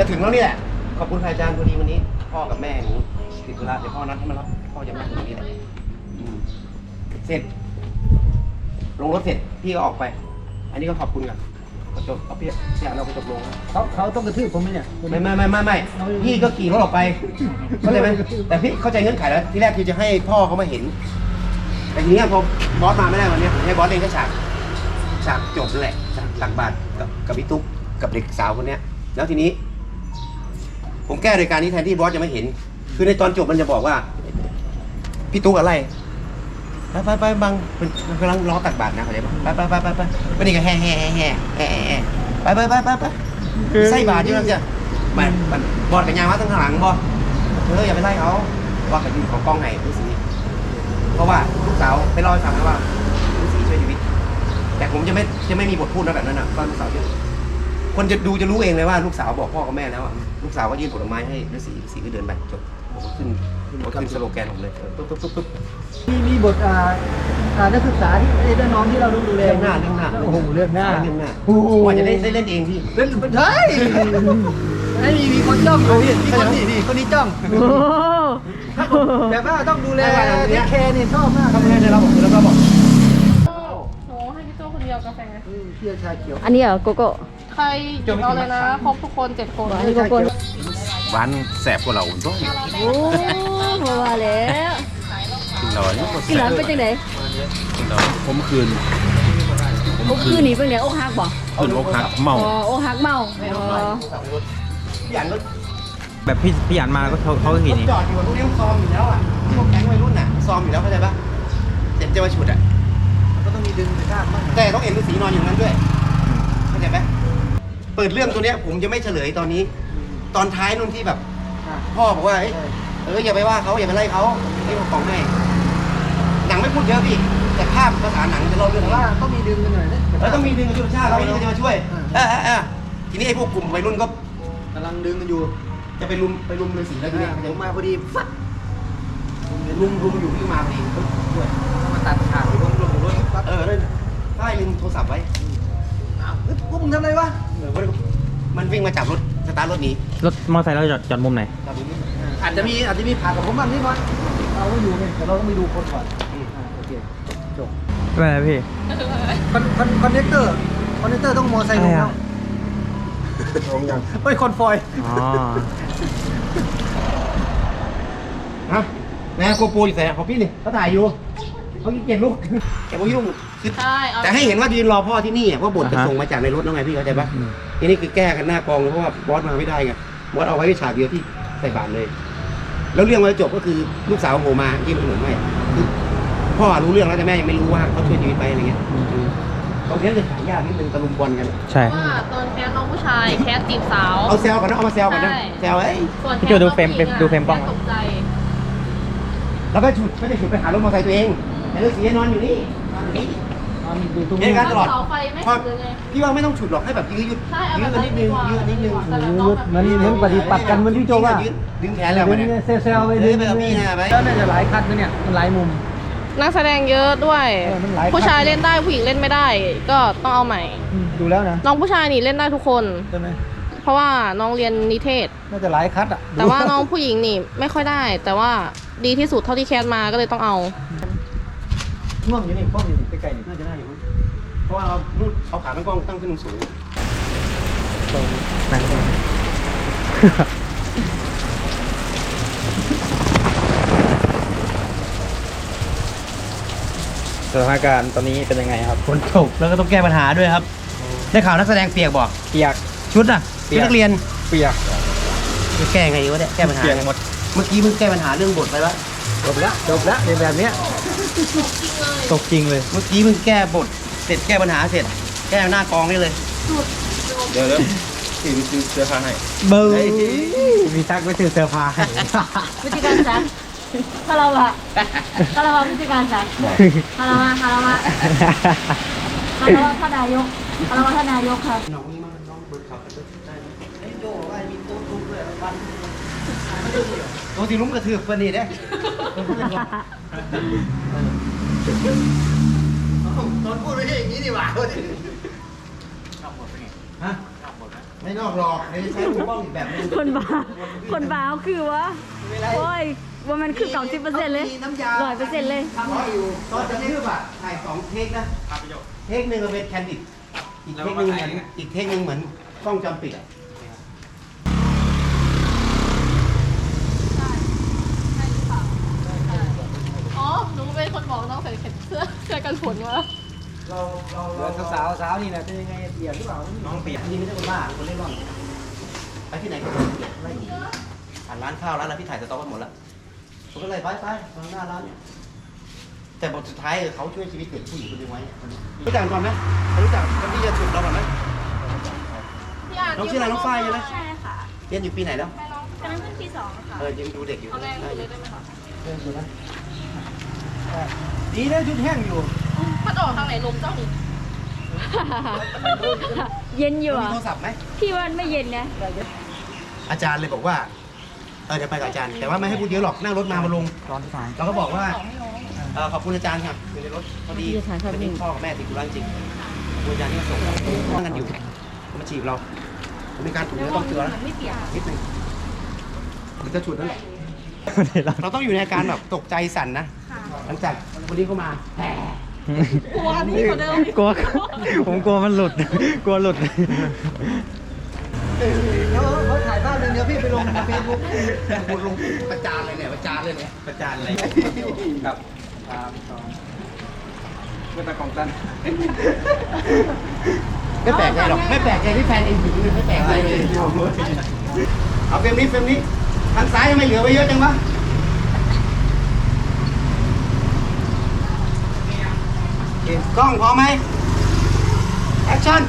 จะถึงแล้วนี่แหละขอบคุณค่ะอาจารย์พอดีวันนี้ พ่อกับแม่หนูติดธุระเดี๋ยวพ่อนัดให้มารับพ่อจะมาถึงนี่แหละอืมเสร็จ ลงรถเสร็จพี่ก็ออกไป อันนี้ก็ขอบคุณกับกระจกเอาพี่พี่อ่านเรากระจกลงนะเขาเขาต้องกระทืบผมไหมเนี่ย ไม่ไม่ไม่ไม่ไม่พี่ก็ขี่รถออกไปเข้าใจไหมแต่พี่เข้าใจเงื่อนไขแล้วที่แรกคือจะให้พ่อเขามาเห็น แต่ทีเนี้ยพอบอสมาไม่ได้วันเนี้ยผมให้บอสเล่นแค่ฉากฉากจบนั่นแหละฉากตักบาตรกับกับพี่ตุ๊กกับเด็กสาวคนเนี้ย แล้วทีนี้ ผมแก้โดยการนี้แทนที่บอสจะไม่เห็น คือในตอนจบมันจะบอกว่า พี่ตุ๊กอะไร ไปไปไปบังมันมันกำลังรอตักบาตรนะเขาใจปะไปไปไปไปไปไปนี่ก็แห่แห่แห่แห่แห่แห่ไปไปไปไปไปใส่บาตรอยู่นั่นจ้ะมันมันบอสกับยางมาตั้งข้างหลังบอสเอออย่าไปไล่เขาบอสกับยืนของกล้องไหนดูสิเพราะว่าลูกสาวไปเล่าให้ฟังนะว่าฤาษีช่วยชีวิต แต่ผมจะไม่จะไม่มีบทพูดนะแบบนั้นนะก็ลูกสาวจะ คนจะดูจะรู้เองเลยว่าลูกสาวบอกพ่อกับแม่แล้วอะลูกสาวก็ยื่นผลไม้ให้ฤาษีฤาษีก็เดินไปจบผมก็ขึ้นผมก็ขึ้นสโลแกนผมเลยเออปุ๊บปุ๊บปุ๊บปุ๊บ มีมีบทอ่าอ่านักศึกษาที่ไอ้น้องที่เราต้องดูแลเรื่องหน้าเรื่องหน้า โอ้โหเรื่องหน้าเรื่องหน้าโอ้โหว่าจะได้ได้เล่นเองพี่เล่นใช่ไอ้มีมีคนจ้องอยู่พี่มีคนนี่นี่คนนี้จ้องโอ้โห แบบว่าต้องดูแลเทคแคร์เนี่ยชอบมาก ทำให้ได้รับผมแล้วก็บอก หนูให้พี่โจ้คนเดียว กาแฟอืมเที่ยวชาเขียวอันนี้เหรอโกโก้ใครหยิบเอาเลยนะ ครบทุกคนเจ็ดคนอันนี้โกโก้หวานแสบกว่าเราต้องโอ้โหมาแล้วกินหน่อยกินหลังเป็นจังไดกินหน่อยผมคืนผมคืนนี้เป็นไงอกหักบ่คืนอกหักเมาอ๋ออกหักเมาอ๋อพี่อันรถแบบพี่พี่อันมาก็เขาเขาก็เห็นนี่ จอดอยู่กับพวกนี้ซ้อมอยู่แล้วอะพวกแก๊งวัยรุ่นน่ะซ้อมอยู่แล้วเข้าใจปะเดี๋ยวจะมาฉุดอะก็ ต้องมีดึงไปด้านบ้างแต่ต้องเห็นฤาษีนอนอยู่นั้นด้วยเข้าใจไหมเปิดเรื่องตัวเนี้ยผมจะไม่เฉลยตอนนี้ ตอนท้ายนู่นที่แบบพ่อบอกว่าเอ้ยเอออย่าไปว่าเขาอย่าไปไล่เขาที่ผมของให้หนังไม่พูดเยอะพี่ แต่ภาพภาษาหนังจะเล่าเรื่องแต่นี้ว่าต้องมีดึงกันหน่อยนะแล้วต้องมีดึงชุดชาติเราไม่ได้จะมาช่วยเออเออเออทีนี้ไอ้พวกกลุ่มวัยรุ่นก็กำลังดึงกันอยู่จะไปรุมไปรุมฤาษีแล้วทีนี้ผยังมมาพอดีฟัดรุมรุมอยู่ที่มาพอดีก็ช่วย มาตัดขาด ลงลงรถปั๊บเออได้ได้ลืมโทรศัพท์ไว้อ้าวเฮ้ยพวกมึงทำอะไรวะเออมันวิ่งมาจับรถสตาร์ทรถหนี้รถมอเตอร์ไซค์เราจอดจอดมุมไหน จับรถนี้อาจจะมีอาจจะมีผ่านกับผมบ้างนิดหน่อยเราก็อยู่ไงแต่เราต้องไปดูคนก่อนอืมอ่าโอเคจบไม่เป็นไรพี่ คอนคอนคอนเนคเตอร์คอนเนคเตอร์ต้องมอไซค์ลงอะไรแล้วอะเฮ้ยคอนฟอยอ๋อ ฮะแม่โกโปรอยู่ไหนของพี่นี่เขาถ่ายอยู่ เขาขี้เกียจลูกแกไม่ยุ่งคือใช่เอาแต่ให้เห็นว่ายืนรอพ่อที่นี่อะเพราะบทจะส่งมาจากในรถแล้วไงพี่เข้าใจปะทีนี้คือแก้กันหน้ากองเลยเพราะว่าบอสมาไม่ได้ไงบอสเอาไว้ฉากเดียวที่ใส่บาตรเลย แล้วเรื่องมันจบก็คือลูกสาวโผล่มายื่นขนมให้คือพ่อรู้เรื่องแล้วแต่แม่ยังไม่รู้ว่าเขาช่วยชีวิตไปอะไรเงี้ยตรงนี้จะขายยากนิดนึงตะลุมบอลกัน ใช่ ว่าตอนแคสน้องผู้ชายแคสจีบสาว เอาแซวก่อนนะเอามาแซวก่อนนะใช่ แซวไอ้ยส่วนแคพี่สโจดูน้องเฟรมผู้หญิงอะดูเฟรมกล้อง แคสตกใจ แล้วก็ฉุดไม่ได้ฉุดไปหารถมอเตอร์ไซค์ตัวเอง แต่ฤาษีนอนอยู่นี่นอนอยู่นี่ดูตรงเหนี้ตุการณ์ตลอดเสาไฟไม่พ่อถึงเลยพี่ว่าไม่ต้องฉุดหรอกให้แบบยืดยืดใช่เอายืแบดบนิดนึงยืดนิดนึงแต่แบบน้องแบบ มันเหมือนปฏิปัติกันเหมือนที่โจว่ายืดดึงแขนแล้วมาเนี่ยเซลเซลไปเฮ้ยไปกับพี่นะไปแล้วน่าจะหลายคัดนะเนี่ยมันหลายมุม นักแสดงเยอะด้วย เออมันหลาย ผู้ชายเล่นได้ผู้หญิงเล่นไม่ได้ ก็ต้องเอาใหม่ อืมดูแล้วนะน้องผู้ชายนี่เล่นได้ทุกคน ใช่ไหมเพราะว่าน้องเรียนนิเทศ น่าจะหลายคัดอะแต่ว่าน้องผู้หญิงนี่ไม่ค่อยได้ แต่ว่าดีที่สุดเท่าที่แคสมาก็เลยต้องเอา ง่วงอยู่นี่ป้องอยู่นี่ใกล้ๆนี่น่าจะได้อยู่มั้งเพราะว่าเรานู่นเอาขาตั้งกล้องตั้งขึ้นสูงนั่งสถานการณ์ตอนนี้เป็นยังไงครับฝนตกแล้วก็ต้องแก้ปัญหาด้วยครับ ได้ข่าวนักแสดงเปียกบอกเปียก ชุดน่ะเปีชุดยกนักเรียนเปียกจะแก้ไงวะเนี่ยแก้ปัญหาเปียกหมดเมื่อกี้มึงแก้ปัญหาเรื่องบทไปแล้วจบละจบละในแบบเนี้ย ตกจริงเลย เมื่อกี้มึงแก้บทเสร็จแก้ปัญหาเสร็จ แก้หน้ากองนี่เลย เดี๋ยวเดี๋ยวถือซื้อเสื้อผ้าให้ เบอร์มีซักไปถือเสื้อผ้าให้วิธีการซักคาราวะคาราวะวิธีการซักคาราวะคาราวะคาราวะท่านนายกคาราวะท่านนายกครับน้องนี่มันน้องเบิร์ดขับไปได้ ไหมไอ้โจ้ว่ามีโต๊ะตุ้มด้วยตอนพูดไม่ใช่อย่างนี้ดีกว่าขับหมดเป็นไงฮะขับหมดไม่นอกหรอกเดี๋ยวจะใช้มุมกล้องอีกแบบนึงคนบ้า คนบ้าเอาคือวะโอ้ยว่ามันคือเก่าสิบเปอร์เซ็นต์เลยน้ำยาร้อยเปอร์เซ็นต์เลย ทำให้อยู่ตอนจะทืบอะถ่ายสองเทคนะเทคหนึ่งเป็นแคนดิดอีกเทคหนึ่งเหมือนอีกเทคหนึ่งเหมือนกล้องจำปิดอะ อ๋อ หนูเป็นคนบอกต้องใส่เสื้อเสื้อกันฝนวะ เราเราเหลือสาวสาวนี่นะเป็นยังไงเปียกหรือเปล่าน้องเปียกอันนี้ไม่ใช่คนบ้าคนเล่นร่อนไปที่ไหนก็ไม่เปียกไม่หนีผ่านร้านข้าวร้านอะไรพี่ถ่ายสต็อกไว้หมดแล้วผมก็เลยไปไปทางหน้าร้านเนี่ยแต่บทสุดท้ายเขาช่วยชีวิตเด็กผู้หญิงคนหนึงไว้รู้จักก่อนไหมรู้จักคนที่จะฉุดเราก่อนไหมพี่อ่านน้องชื่ออะไรน้องฝ้ายใช่ไหมใช่ค่ะเรียนอยู่ปีไหนแล้วตอนนั้นขึ้นปีสองค่ะเออยังดูเด็กอยู่เอาแรงเลยได้ไหมคะดีนะชุดแห้งอยู่ ถ้าจะออกทางไหนลมเจ้าหนิเย็นอยู่มีอะโทรศัพท์ไหม พี่ว่าไม่เย็นนะอาจารย์เลยบอกว่า เออเดี๋ยวไปกับอาจารย์ แต่ว่าไม่ให้พูดเยอะหรอก นั่งรถมามาลงตอนสายเราก็บอกว่าเออขอบคุณอาจารย์ครับอยู่ในรถพอดีวันนี้พ่อกับแม่ติดธุระจริงขอบคุณอาจารย์ที่มาส่งนั่งกันอยู่มาจีบเรามีการถูกเนื้อต้องเตือนไม่เปียกนิดนึงมันจะฉุดนั่นแหละ เราต้องอยู่ในอาการแบบตกใจสั่นนะ หลังจากวันนี้เข้ามาแหม กลัวนี่กว่าเดิมอีกลัวผมกลัวมันหลุด กลัวหลุดเดี๋ยวเขาถ่ายภาพหนึ่งเดี๋ยวพี่ไปลงในเฟซบุ๊กพูดลงประจานเลยเนี่ยประจานเลยเนี่ยประจานอะไรครับสามสองเมื่อตะกองตันไม่แปลกใจหรอกไม่แปลกใจที่แฟนเองถึงไม่แปลกใจเลยเอาเฟรมนี้เฟรมนี้ทางซ้ายยังไม่เหลือไว้เยอะจังวะโอเค กล้องพร้อมไหมแอคชั่น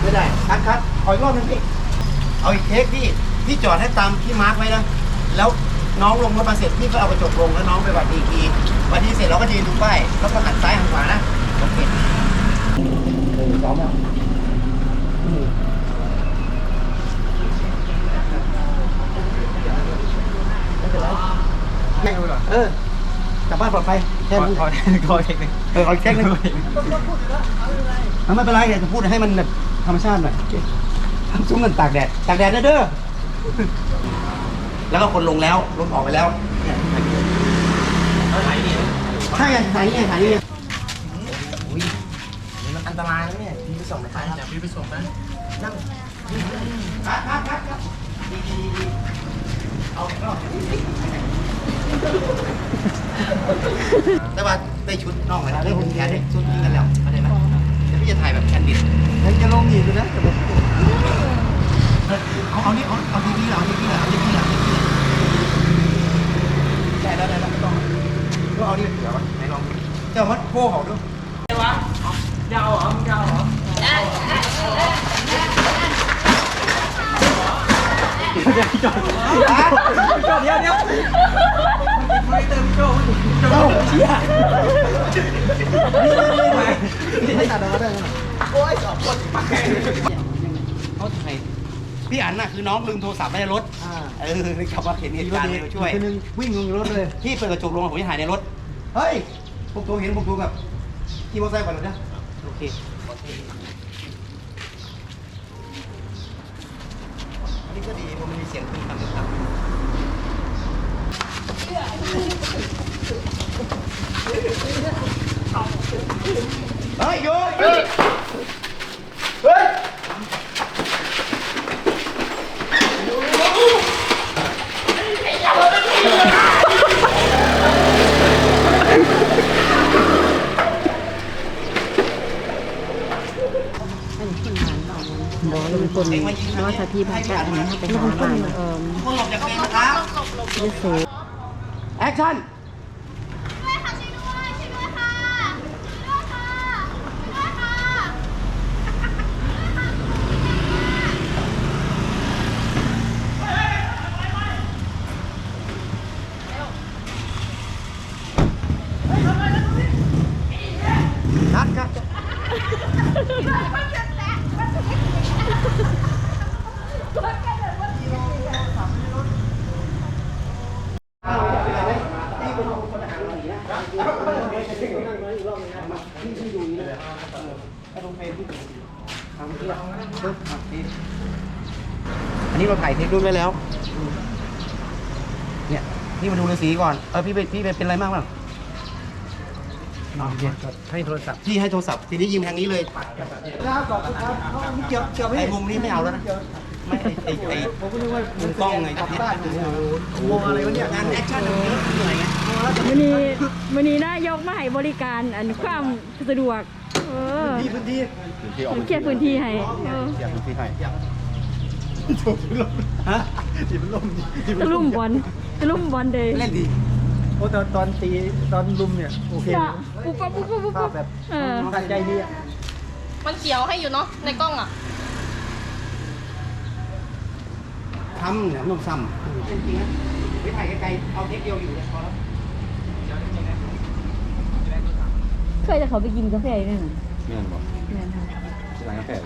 ไม่ได้คัดคัดขออีกรอบนึงพี่เอาอีกเทคพี่พี่จอดให้ตามที่มาร์คไว้นะแล้วน้องลงรถมาเสร็จพี่ก็เอากระจกลงแล้วน้องไปวัดอีกทีวัดทีเสร็จเราก็ยืนดูป้ายแล้วก็หันซ้ายานะโอเคหนึ่งสองแล้วไม่เป็นไรเออกลับบ้านปลอดภัยแค่ขอนั้นขอขอเทคนิคเออขออีกเทคนึงไม่เป็นไรอยากจะพูดให้มันแบบธรรมชาติหน่อยทำซุ้มกันตากแดดตากแดดนะเด้อแล้วก็คนลงแล้วรถออกไปแล้วเนี่ยใช่ไงถ่ายนี่ไงถ่ายนี่ ตรายนะเนี่ยพี่ไปส่งนะครับเดี๋ยวพี่ไปส่งนะนั่งครับครับครับครับดีดีดีเอาอีกรอบแต่ว่าได้ชุดนอกเลยนะได้หุ่นแขนได้ชุดนี้กันแล้วเข้าใจไหมเดี๋ยวพี่จะถ่ายแบบแคนดิดยังจะลงอีกนะแต่ผมเอาเอานี่เอาเอาดีๆเหรอเอาดีๆเหรอเอาดีๆเหรอได้แล้วได้แล้วไม่ต้องก็เอานี่เดี๋ยววะไหนลองดูเจ้ามัดโค้เขาด้วยยาวเหรอยาเหรอเดี๋ยวเดี๋ยวเจ้าเชี่ยไม่ตัดออกมาได้ไหมเขาถ่ายพี่อันน่ะคือน้องลืมโทรศัพท์ไว้ในรถอ่าเออเขับมาเห็นเหตุการณ์เลยมาช่วยนึงวิ่งลงรถเลยพี่เปิดกระจกลงผมจะถ่ายในรถ เฮ้ยพวกตัวเห็นพวกตัวแบบขี่มอเตอร์ไซค์ก่อนเลยนะโอเค นี้ก็ดีเพราะมันมีเสียงปืนทำนะครับเฮ้ยโยนเฮ้ยเฮ้ย บอกลุงพลว่าถ้าพี่พาไปอันนี้ไปหาบ้านเอ่อคนหลบจากเฟรมนะครับจะเซฟแอคชั่น อันนี้เราถ่ายเทครูปไปแล้ว เนี่ยพี่มาดูฤาษีก่อน เออพี่เป็นพี่เป็นอะไรมากบ้างให้โทรศัพท์พี่ให้โทรศัพท์ทีนี้ยิมทางนี้เลยครับขอบคุณครับเขาเกี่ยวเกี่ยวไม่อ้มุมนี้ไม่เอาแล้วนะไม่ไอ้ไอ้ผมก็นึกว่ามุมกล้องไงครับบ้านโอ้โหวงอะไรวะเนี่ยงานแอคชั่นตรงนี้เหนื่อยไงมันนี่มันนี่นะยกมาให้บริการอันความสะดวก เออที่พื้นที่มันเคลียร์พื้นที่ให้เอออยากดูพี่ให้ถูกลมฮะที่มันลมที่มัตะนลุ่มบอลตะลุ่มบอลเดย์เล่นดีโอ้ตอนตอนตีตอนลุมเนี่ยโอเคจะปุ๊บปั๊บปุ๊บปั๊บปุ๊บภาปั๊พบแบบเออตั้งใจดีอะมันเขียวให้อยู่เนาะในกล้องอะทำเนี่ยนุ่มซ้ำจริงๆนะไม่ถ่ายไกลๆเอาเทคเดียวอยู่เนี่ยพอแล้ว เคยจะเขาไปกินกาแฟอยู่เนี่ยนะเงินบอกเนี่ยนะร้านกาแฟ